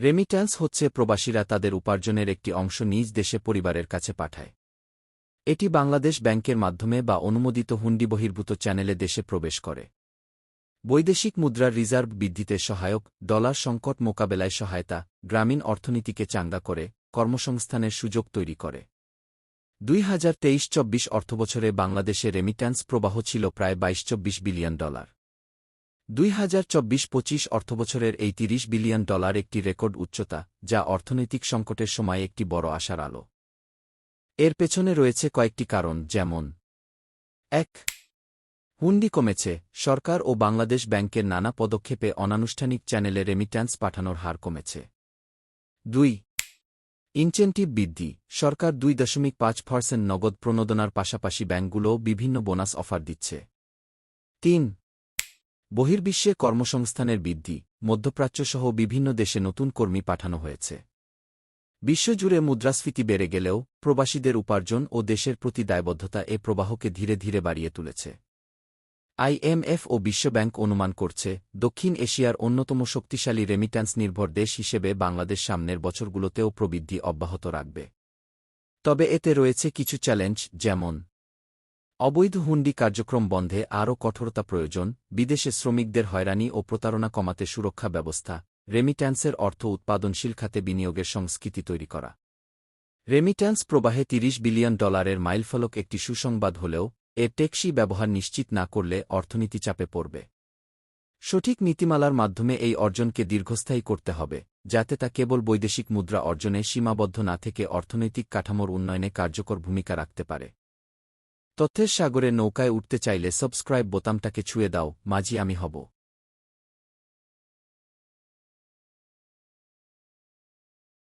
Remittance হচ্ছে প্রবাসীরা তাদের উপার্জনের একটি অংশ নিজ দেশে পরিবারের কাছে পাঠায়। এটি বাংলাদেশ ব্যাংকের মাধ্যমে বা অনুমোদিত হুন্ডি বহির্ভূত চ্যানেলে দেশে প্রবেশ করে। বৈদেশিক মুদ্রার রিজার্ভ বৃদ্ধিতে সহায়ক, ডলার সংকট মোকাবেলায় সহায়তা, গ্রামীণ অর্থনীতিকে চাঙ্গা করে, কর্মসংস্থানের সুযোগ তৈরি করে। দুই হাজার তেইশ চব্বিশ অর্থবছরে বাংলাদেশে রেমিট্যান্স প্রবাহ ছিল প্রায় বাইশ চব্বিশ বিলিয়ন ডলার। দুই হাজার চব্বিশ পঁচিশ অর্থবছরের এই তিরিশ বিলিয়ন ডলার একটি রেকর্ড উচ্চতা, যা অর্থনৈতিক সংকটের সময় একটি বড় আশার আলো। এর পেছনে রয়েছে কয়েকটি কারণ, যেমন, এক, হুন্ডি কমেছে, সরকার ও বাংলাদেশ ব্যাংকের নানা পদক্ষেপে অনানুষ্ঠানিক চ্যানেলে রেমিট্যান্স পাঠানোর হার কমেছে। দুই ইনচেন্টিভ বৃদ্ধি, সরকার দুই দশমিক পাঁচ পার্সেন্ট নগদ প্রণোদনার পাশাপাশি ব্যাংকগুলোও বিভিন্ন বোনাস অফার দিচ্ছে। তিন বহির্বিশ্বে কর্মসংস্থানের বৃদ্ধি, মধ্যপ্রাচ্যসহ বিভিন্ন দেশে নতুন কর্মী পাঠানো হয়েছে। বিশ্বজুড়ে মুদ্রাস্ফীতি বেড়ে গেলেও প্রবাসীদের উপার্জন ও দেশের প্রতি দায়বদ্ধতা এ প্রবাহকে ধীরে ধীরে বাড়িয়ে তুলেছে। আইএমএফ ও বিশ্বব্যাংক অনুমান করছে, দক্ষিণ এশিয়ার অন্যতম শক্তিশালী রেমিট্যান্স নির্ভর দেশ হিসেবে বাংলাদেশ সামনের বছরগুলোতেও প্রবৃদ্ধি অব্যাহত রাখবে। তবে এতে রয়েছে কিছু চ্যালেঞ্জ যেমন অবৈধ হুন্ডি কার্যক্রম বন্ধে আরও কঠোরতা প্রয়োজন, বিদেশে শ্রমিকদের হয়রানি ও প্রতারণা কমাতে সুরক্ষা ব্যবস্থা রেমিট্যান্সের অর্থ উৎপাদনশীল খাতে বিনিয়োগের সংস্কৃতি তৈরি করা। রেমিট্যান্স প্রবাহে ৩০ বিলিয়ন ডলারের মাইলফলক একটি সুসংবাদ হলেও এর টেকসি ব্যবহার নিশ্চিত না করলে অর্থনীতি চাপে পড়বে। সঠিক নীতিমালার মাধ্যমে এই অর্জনকে দীর্ঘস্থায়ী করতে হবে, যাতে তা কেবল বৈদেশিক মুদ্রা অর্জনে সীমাবদ্ধ না থেকে অর্থনৈতিক কাঠামোর উন্নয়নে কার্যকর ভূমিকা রাখতে পারে। তথ্যের সাগরে নৌকায় উঠতে চাইলে সাবস্ক্রাইব বোতামটাকে ছুঁয়ে দাও মাঝি আমি হব।